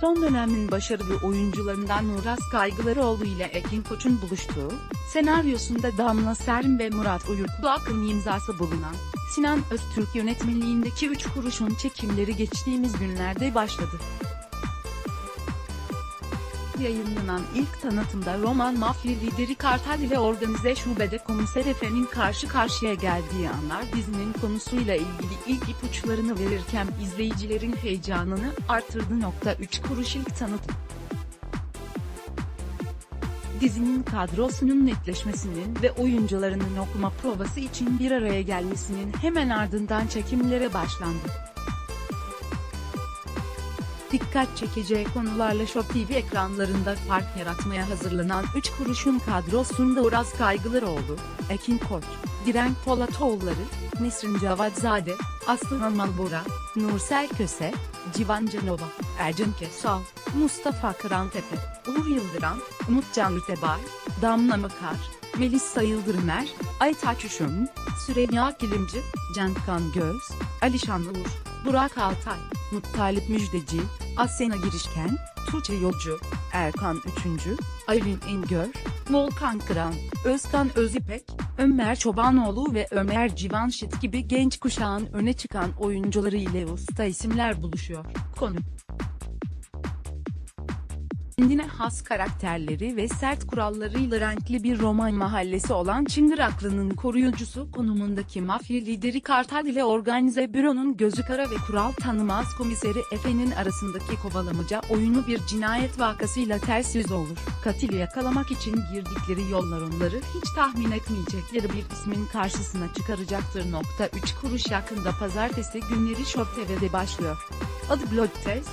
Son dönemin başarılı oyuncularından Uras Kaygılaroğlu ile Ekin Koç'un buluştuğu, senaryosunda Damla Serim ve Murat Uyurklu Akın imzası bulunan, Sinan Öztürk yönetmenliğindeki Üç Kuruş'un çekimleri geçtiğimiz günlerde başladı. Yayınlanan ilk tanıtımda roman mafya lideri Kartal ile organize şubede komiser Efe'nin karşı karşıya geldiği anlar dizinin konusuyla ilgili ilk ipuçlarını verirken izleyicilerin heyecanını artırdı. Nokta 3 kuruş ilk tanıtım. Dizinin kadrosunun netleşmesinin ve oyuncularının okuma provası için bir araya gelmesinin hemen ardından çekimlere başlandı. Dikkat çekeceği konularla Show TV ekranlarında fark yaratmaya hazırlanan 3 kuruşun kadrosunda Uraz Kaygılaroğlu, Ekin Koç, Direnk Polatoğulları, Nesrin Cavatzade, Aslı Hamalbora, Nursel Köse, Civan Canova, Ercan Kesal, Mustafa Kırantepe, Uğur Yıldıran, Umutcan Ütebay, Damla Makar, Melisa Yıldırımer, Aytaç Üşüm, Süreyya Kilimci, Cankan Göz, Alişan Uğur, Burak Altay, Muttalip Müjdeci, Asena Girişken, Tuğçe Yolcu, Erkan Üçüncü, Aylin İngör, Volkan Kıran, Özkan Özipek, Ömer Çobanoğlu ve Ömer Civanşit gibi genç kuşağın öne çıkan oyuncuları ile usta isimler buluşuyor. Konu kendine has karakterleri ve sert kurallarıyla renkli bir roman mahallesi olan Çıngıraklı'nın koruyucusu konumundaki mafya lideri Kartal ile organize büronun gözü kara ve kural tanımaz komiseri Efe'nin arasındaki kovalamaca oyunu bir cinayet vakasıyla ters yüz olur. Katili yakalamak için girdikleri yollar onları hiç tahmin etmeyecekleri bir ismin karşısına çıkaracaktır. Nokta 3 kuruş yakında pazartesi günleri Show TV'de başlıyor. Adı Blood Test,